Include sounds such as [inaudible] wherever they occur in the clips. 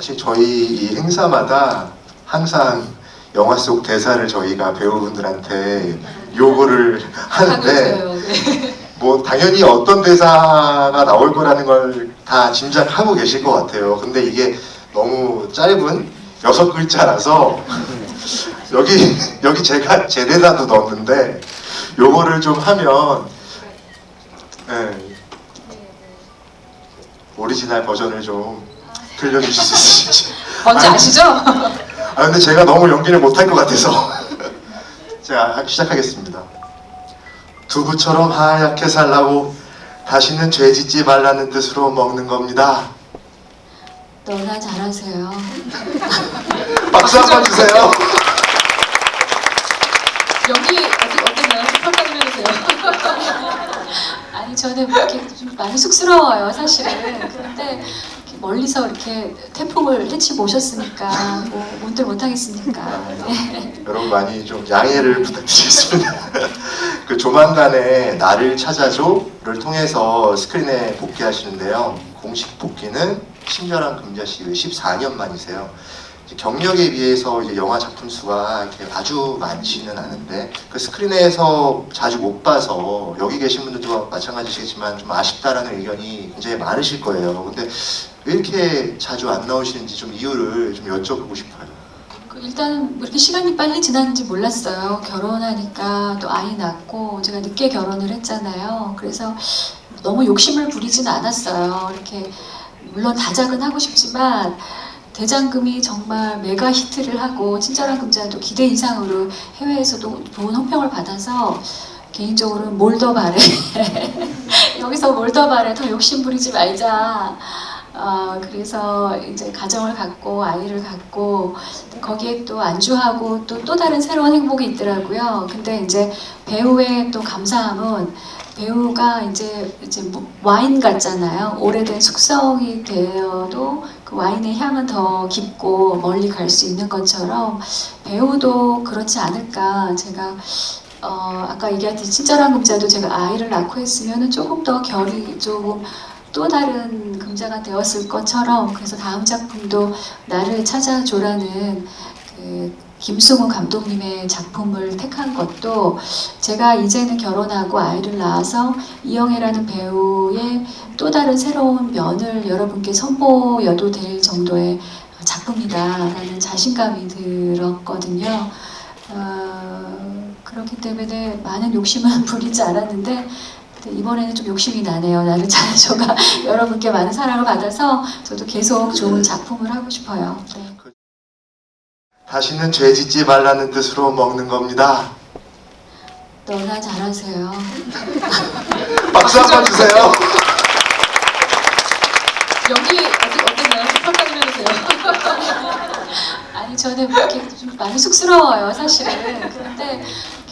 사실 저희 이 행사마다 항상 영화 속 대사를 저희가 배우분들한테 요구를 [laughs] 하는데. 네. 뭐 당연히 어떤 대사가 나올 거라는 걸 다 짐작하고 계실 것 같아요. 근데 이게 너무 짧은 여섯 글자라서 [laughs] 여기 여기 제가 제 대사도 넣었는데 요거를 좀 하면 네, 오리지널 버전을 좀 들려주실 수 있으실지. 뭔지 아니, 아시죠? 아 근데 제가 너무 연기를 못할 것 같아서 [laughs] 제가 시작하겠습니다. 두부처럼 하얗게 살라고 다시는 죄 짓지 말라는 뜻으로 먹는 겁니다. 너나 잘하세요. [laughs] 박수 한 번 주세요. 연기 어떻게 어땠나요? 평가 좀 해주세요. [laughs] 아니 저는 이렇게 좀 많이 쑥스러워요 사실은. 그런데 이렇게 멀리서 이렇게 태풍을 해치 모셨으니까 뭐 뭔들 못하겠습니까. 네. 여러분 많이 좀 양해를 부탁드리겠습니다. [laughs] 그 조만간에 나를 찾아줘를 통해서 스크린에 복귀하시는데요. 공식 복귀는 친절한 금자씨 14년 만이세요. 경력에 비해서 이제 영화 작품 수가 이렇게 아주 많지는 않은데 그 스크린에서 자주 못 봐서 여기 계신 분들도 마찬가지시겠지만 좀 아쉽다라는 의견이 굉장히 많으실 거예요. 근데 왜 이렇게 자주 안 나오시는지 좀 이유를 좀 여쭤보고 싶어요. 그 일단은 왜 이렇게 시간이 빨리 지났는지 몰랐어요. 결혼하니까 또 아이 낳고 제가 늦게 결혼을 했잖아요. 그래서 너무 욕심을 부리진 않았어요. 이렇게 물론 다작은 하고 싶지만 대장금이 정말 메가 히트를 하고 친절한 금자도 기대 이상으로 해외에서도 좋은 호평을 받아서 개인적으로는 바래 [laughs] 여기서 바래 더 욕심 부리지 말자 어, 그래서 이제 가정을 갖고 아이를 갖고 거기에 또 안주하고 또 또 다른 새로운 행복이 있더라고요. 근데 이제 배우의 또 감사함은 배우가 이제 이제 뭐 와인 같잖아요. 오래된 숙성이 되어도 그 와인의 향은 더 깊고 멀리 갈 수 있는 것처럼 배우도 그렇지 않을까 제가 어, 아까 얘기했듯이 친절한 금자도 제가 아이를 낳고 했으면 조금 더 결이 조금 또 다른 금자가 되었을 것처럼 그래서 다음 작품도 나를 찾아줘라는 그 김승우 감독님의 작품을 택한 것도 제가 이제는 결혼하고 아이를 낳아서 이영애라는 배우의 또 다른 새로운 면을 여러분께 선보여도 될 정도의 작품이다라는 자신감이 들었거든요. 어, 그렇기 때문에 많은 욕심은 [laughs] 부리지 않았는데 이번에는 좀 욕심이 나네요. 나를 찾아줘가 [laughs] 여러분께 많은 사랑을 받아서 저도 계속 좋은 작품을 하고 싶어요. 네. 다시는 죄 짓지 말라는 뜻으로 먹는 겁니다. 너나 잘하세요. [laughs] 박수 한 번 주세요. 연기 어떻게 어땠나요? 평가 좀 해주세요. 아니 저는 이렇게 좀 많이 쑥스러워요 사실은. 그런데 이렇게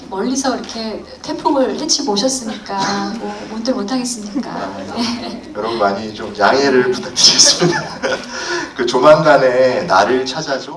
멀리서 이렇게 태풍을 해치 모셨으니까 뭐 뭔들 못하겠습니까. 네. 여러분 많이 좀 양해를 부탁드리겠습니다. [laughs] 그 조만간에 나를 찾아줘.